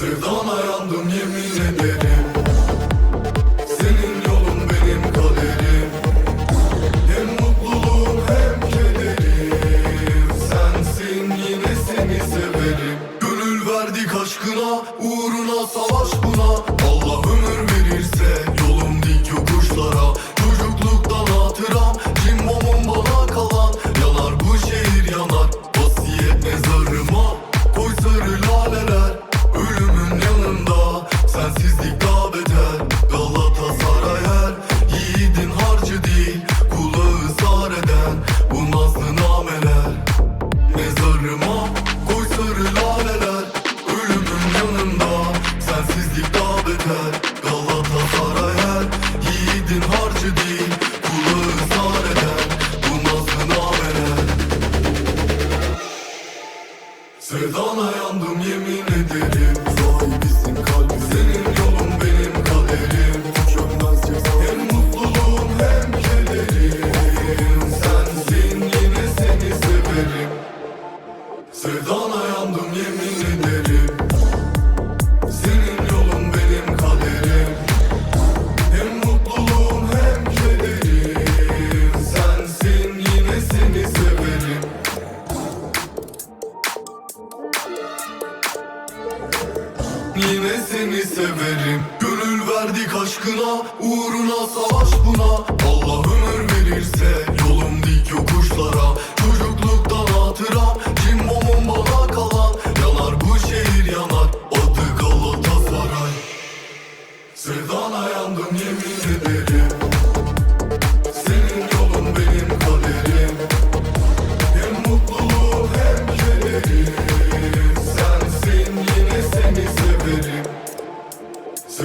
Sevdana yandım yemin ederim. Senin yolun benim kaderim. Hem mutluluğum hem kederim. Sensin yine seni severim. Gönül verdik aşkına Uğruna savaş buna beter Galatasaray Yiğidin harcı değil Kulağı sar eden Bu nazlı nameler Sevdana yandım yemin ederim. Sahibisin kalbim Senin yolun benim kaderim. Hem mutluluğum hem kederim. Sensin yine seni severim. Sevdana yandım yemin ederim Yine seni severim. Gönül verdik aşkına Uğruna savaş buna. Allah ömür verirse Yolum dik yokuşlara. Çocukluktan hatıram Cimbomum bana kalan. Yanar bu şehir yanar Adı Galatasaray. Sevdana yandım yemin ederim